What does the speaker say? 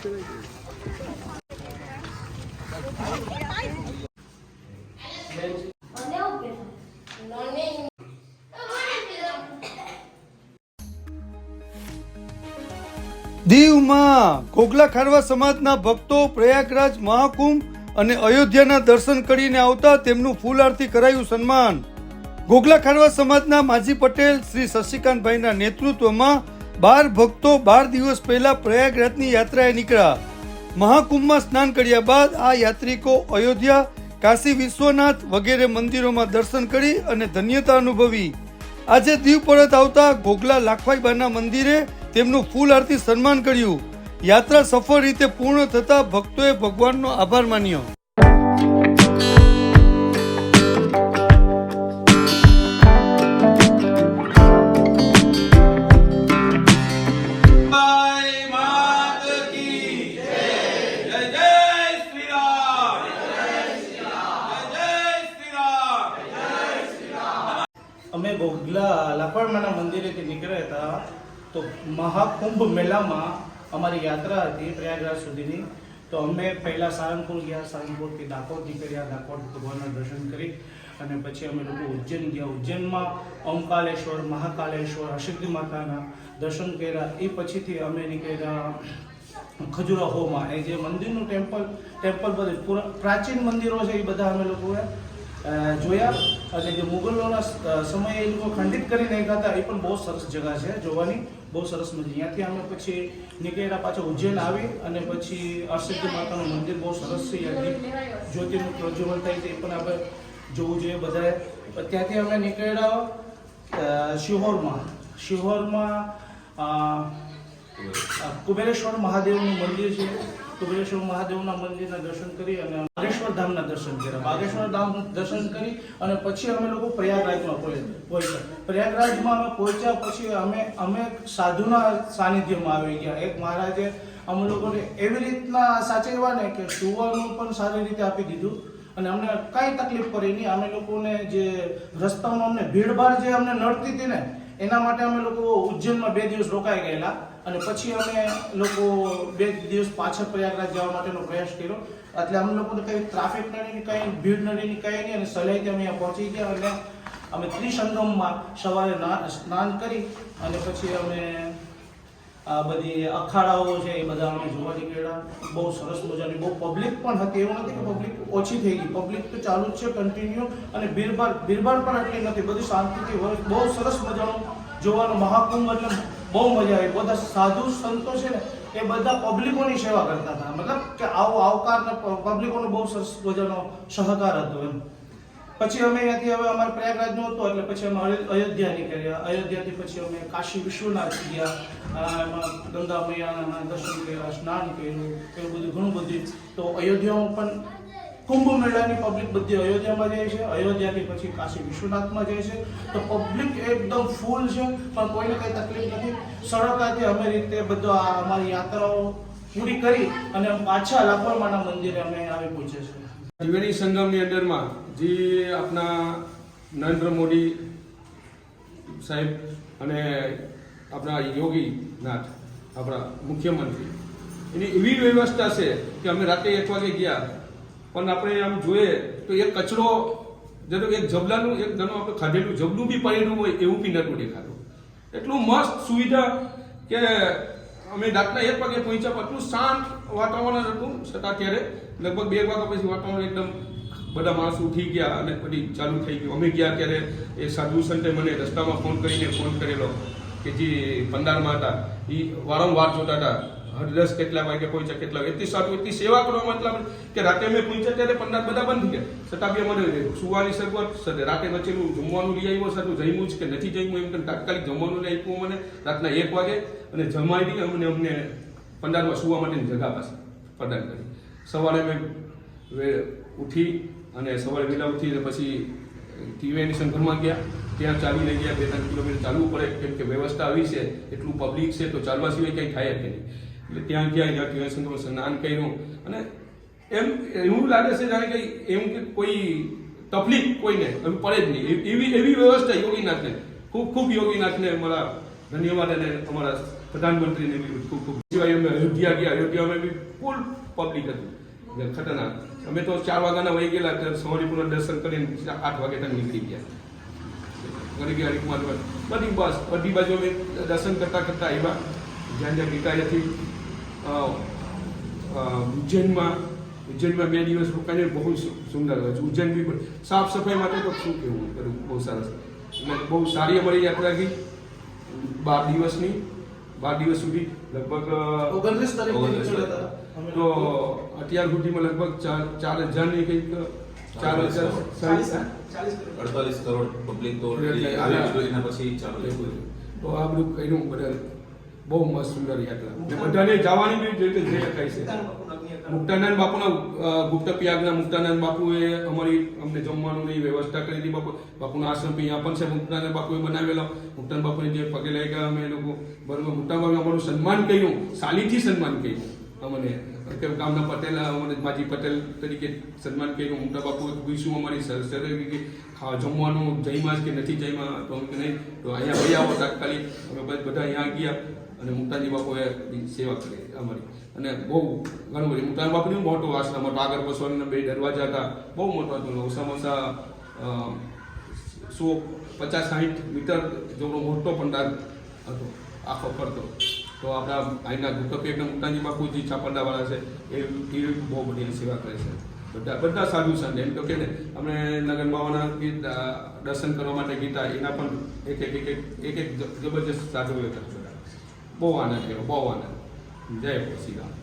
દીવમાં કોગલા ખારવા સમાજના ભક્તો પ્રયાગરાજ મહાકુંભ અને અયોધ્યાના દર્શન કરીને આવતા તેમનું ફૂલ આરતી કરાયું સન્માન. ગોગલા ખારવા સમાજના માજી પટેલ શ્રી શશિકાંતભાઈના નેતૃત્વમાં બાર ભક્તો બાર દિવસ પહેલા પ્રયાગરાજની યાત્રાએ નીકળ્યા. મહાકુંભમાં સ્નાન કર્યા બાદ આ યાત્રિકો અયોધ્યા, કાશી વિશ્વનાથ વગેરે મંદિરોમાં દર્શન કરી અને ધન્યતા અનુભવી. આજે દીવ પરત આવતા ગોગલા લાખવાઈબાના મંદિરે તેમનું ફૂલ આરતી સન્માન કર્યું. યાત્રા સફળ રીતે પૂર્ણ થતા ભક્તોએ ભગવાનનો આભાર માન્યો. અમે ગોગલા લાકવાડમાના મંદિરેથી નીકળ્યા હતા. તો મહાકુંભ મેળામાં અમારી યાત્રા હતી પ્રયાગરાજ સુધીની. તો અમે પહેલાં સારંગપુર ગયા, સારંગપુરથી ડાકોર નીકળ્યા. દાહોદ ભગવાનના દર્શન કરી અને પછી અમે લોકો ઉજ્જૈન ગયા. ઉજ્જૈનમાં ઓમકાલેશ્વર, મહાકાલેશ્વર અસિદ્ધિ માતાના દર્શન કર્યા. એ પછીથી અમે નીકળ્યા ખજુરાહોમાં. એ જે મંદિરનું ટેમ્પલ ટેમ્પલ બધું પુરા, પ્રાચીન મંદિરો છે એ બધા અમે લોકોએ જોયા અને જે મુગલોના સમયે એ લોકો ખંડિત કરી નાખ્યા હતા, એ પણ બહુ સરસ જગા છે, જોવાની બહુ સરસ મજા. ત્યાંથી અમે પછી નીકળ્યા, પાછા ઉજ્જૈન આવી અને પછી અરસિદ્ધિ માતાનું મંદિર બહુ સરસ છે ત્યાંથી જ્યોતિનું પ્રજ્વલન થાય છે, એ પણ આપણે જોવું જોઈએ બધાએ. ત્યાંથી અમે નીકળ્યા શિહોરમાં. શિહોરમાં કુબેરેશ્વર મહાદેવનું મંદિર છે. કુબેરેશ્વર મહાદેવના મંદિરના દર્શન કરી અને બાગેશ્વર ધામના દર્શન કર્યા. બાગેશ્વર ધામ દર્શન કરી અને પછી અમે લોકો પ્રયાગરાજમાં પહોંચ- પહોંચ્યા પ્રયાગરાજમાં અમે પહોંચ્યા પછી અમે અમે સાધુના સાનિધ્યમાં આવી ગયા. એક મહારાજે અમે લોકોને એવી રીતના સાચવ્યા ને કે સુવાનું પણ સારી રીતે આપી દીધું અને અમને કાંઈ તકલીફ પડી નહીં. અમે લોકોને જે રસ્તામાં અમને ભીડભાડ જે અમને નડતી હતી ને, એના માટે અમે લોકો ઉજ્જૈનમાં બે દિવસ રોકાઈ ગયેલા. અને પછી અમે લોકો બે દિવસ પાછળ પ્રયાગરાજ જવા માટેનો પ્રયાસ કર્યો. એટલે અમે લોકોને કંઈ ટ્રાફિક નડી કંઈ ભીડ નડી કંઈ નહીં અને સહેલાઈથી અમે પહોંચી ગયા અને અમે ત્રિસંગમમાં સવારે ના- સ્નાન કરી અને પછી અમે આ બધી અખાડાઓ છે એ બધા અમે જોવા નીકળ્યા. બહુ સરસ મજાની, બહુ પબ્લિક પણ હતી. એવું નથી કે પબ્લિક ઓછી થઈ ગઈ. પબ્લિક તો ચાલુ જ છે કન્ટિન્યુ અને ભીડભાડ ભીડભાડ પણ એટલી નથી. બધી શાંતિથી બહુ સરસ મજાનું જોવાનું મહાકુંભ એટલે બહુ મજા આવી. બધા સાધુ સંતો છે ને, એ બધા પબ્લિકોની સેવા કરતા હતા. મતલબ કે આવો આવકાર પબ્લિકોનો બહુ સરસ મજાનો સહકાર હતો એમ. પછી અમે અહીંયાથી હવે અમારે પ્રયાગરાજનું હતું, એટલે પછી અમે અયો- અયોધ્યા નીકળ્યા. અયોધ્યાથી પછી અમે કાશી વિશ્વનાથ ગયા. એમાં ગંગા મૈયાના દર્શન કર્યા, સ્નાન કર્યું, એવું બધું ઘણું બધું. તો અયોધ્યામાં પણ કુંભ મેળાની પબ્લિક બધી અયોધ્યામાં જાય છે. અયોધ્યાથી પછી કાશી વિશ્વનાથમાં જાય છે. તો પબ્લિક એકદમ ફૂલ છે. પણ કોઈને કંઈ તકલીફ નથી. સરળતાથી અમે રીતે બધો અમારી યાત્રાઓ પૂરી કરી અને પાછા લાખોરમાના મંદિરે અમે આવી પહોંચે છે ત્રિવેણી સંગમની અંદરમાં જે આપણા નરેન્દ્ર મોદી સાહેબ અને આપણા યોગીનાથ, આપણા મુખ્યમંત્રી, એની એવી વ્યવસ્થા છે કે અમે રાતે એક વાગે ગયા. પણ આપણે આમ જોઈએ તો એક કચરો જેનો એક જબલાનું, એક ઘણું આપણે ખાધેલું જબલું બી પડેલું હોય એવું બી નતું દેખાતું. એટલું મસ્ત સુવિધા કે અમે રાતના એક વાગે પહોંચ્યા પણ એટલું શાંત વાતાવરણ હતું. છતાં ત્યારે લગભગ બે વાગ્યા પછી વાતાવરણ એકદમ બધા માણસો ઉઠી ગયા અને બધી ચાલુ થઈ ગયું. અમે ગયા ત્યારે એ સાધુ સંતે મને રસ્તામાં ફોન કરીને ફોન કરેલો કે જે પંડારમાં હતા. એ વારંવાર જોતા હતા. હરદસ કેટલા વાગે પહોંચ્યા કેટલા એટલી સારું, એટલી સેવા કરવા મતલબ કે રાતે અમે પહોંચ્યા ત્યારે પંદર બધા બંધ ગયા. છતાં બી અમારે સુવાની શરૂઆત સર રાતે વચ્ચેનું જમવાનું લઈ આવ્યો, સર જમ્યું જ કે નથી જમ્યું એમ કરીને તાત્કાલિક જમવાનું લઈ આપ્યું મને રાતના એક વાગે અને જમાડી અમને અમને પંડારમાં સુવા માટેની જગા પાસે પ્રદાન કરી. સવારે મેં વે- ઉઠી અને સવારે વહેલા ઉઠી અને પછી ત્રિવેણી શંકરમાં ગયા. ત્યાં ચાલી લઈ ગયા. બે ત્રણ કિલોમીટર ચાલવું પડે કેમ કે વ્યવસ્થા આવી છે, એટલું પબ્લિક છે, તો ચાલવા સિવાય કંઈ થાય જ નહીં. એટલે ત્યાં ગયા ત્યાં ત્રિવેણી સંઘમાં સ્નાન કર્યું. અને એમ એવું લાગે છે જાણે કે એમ કે કોઈ તકલીફ કોઈને એમ પડે જ નહીં. એવી એવી વ્યવસ્થા યોગીનાથને ખૂબ ખૂબ યોગીનાથને અમારા ધન્યવાદ અને અમારા પ્રધાનમંત્રીને બી ખૂબ ખૂબ. સિવાય અમે અયોધ્યા ગયા. અયોધ્યામાં બી ફૂલ પબ્લિક હતી. ખતરનાક. અમે તો ચાર વાગ્યાના વહી ગયેલા ત્યારે પૂર્ણ દર્શન કરીને આઠ વાગે તક નીકળી ગયા. ઘરે ગયા રીકમાં બધી બસ બધી બાજુ અમે દર્શન કરતા કરતા આવ્યા. જ્યાં જ્યાં ગીતા અ, ઉજ્જૈનમાં ઉજ્જૈનમાં બે દિવસ રોકાઈને બહુ સુ- સુંદર હોય છે. ઉજ્જૈન બી પણ સાફ સફાઈ માટે તો શું કહેવું કરું બહુ સરસ. એટલે બહુ સારી અમારી યાત્રા ગઈ. બાર દિવસની. બાર દિવસ સુધી લગભગ ઓગણત્રીસ તારીખે તો અત્યાર સુધીમાં લગભગ ચાર ચાર હજારની કંઈક ચાર હજાર. અડતાલીસ કરોડ પબ્લિક તો એના પછી ચાલુ તો આ બધું કર્યું બધા બહુ મસ્ત સુંદર યાત્રા. ને બધાને જવાની બી રીતે જઈ શકાય છે. મુક્તાનંદ બાપુના ગુપ્ત પિયાગના મુક્તાનંદ બાપુએ અમારી અમને જમવાનું ની વ્યવસ્થા કરી હતી. બાપુ બાપુના આશ્રમ અહીંયા પણ છે. મુક્તાનંદ બાપુએ બનાવેલો. મુક્તાનંદ બાપુને જે પગે લઈ ગયા અમે લોકો બરોબર. મુક્તાનંદ બાપુ અમારું સન્માન કર્યું. સાલીથી સન્માન કર્યું. અમને. ગામના પટેલ માજી પટેલ તરીકે સન્માન કર્યું. મુક્તા બાપુ પૂછ્યું અમારી સર કે જમવાનું જઈમાં જ કે નથી જઈમાં તો કે નહીં. તો અહીંયા ભાઈ આવો તાત્કાલિક. અમે બધા અહીંયા ગયા અને મુક્તાજી બાપુએ સેવા કરી અમારી. અને બહુ ઘણું બધું. મુક્તાજી બાપુની મોટો આશ્રમ હતો. આગળ બસવાના બે દરવાજા હતા. બહુ મોટો હતો. ઓછામાં ઓછા સો પચાસ સાઠ મીટર જેવડો મોટો પંડાલ હતો. આખો ફરતો. તો આપણા અહીંના ગુપ્તપેકના મુક્તાજી બાપુજી ચાપરડાવાળા છે, એ બહુ બધી સેવા કરે છે. બધા બધા સાધુ સંત, એમ તો કે ને અમે નગન બાવાના ગીત દર્શન કરવા માટે ગીતા, એના પણ એક એક એક એક એક જબરજસ્ત સાધુ હતા. બહુ આનંદ થયો બહુ આનંદ. જય શ્રી રામ.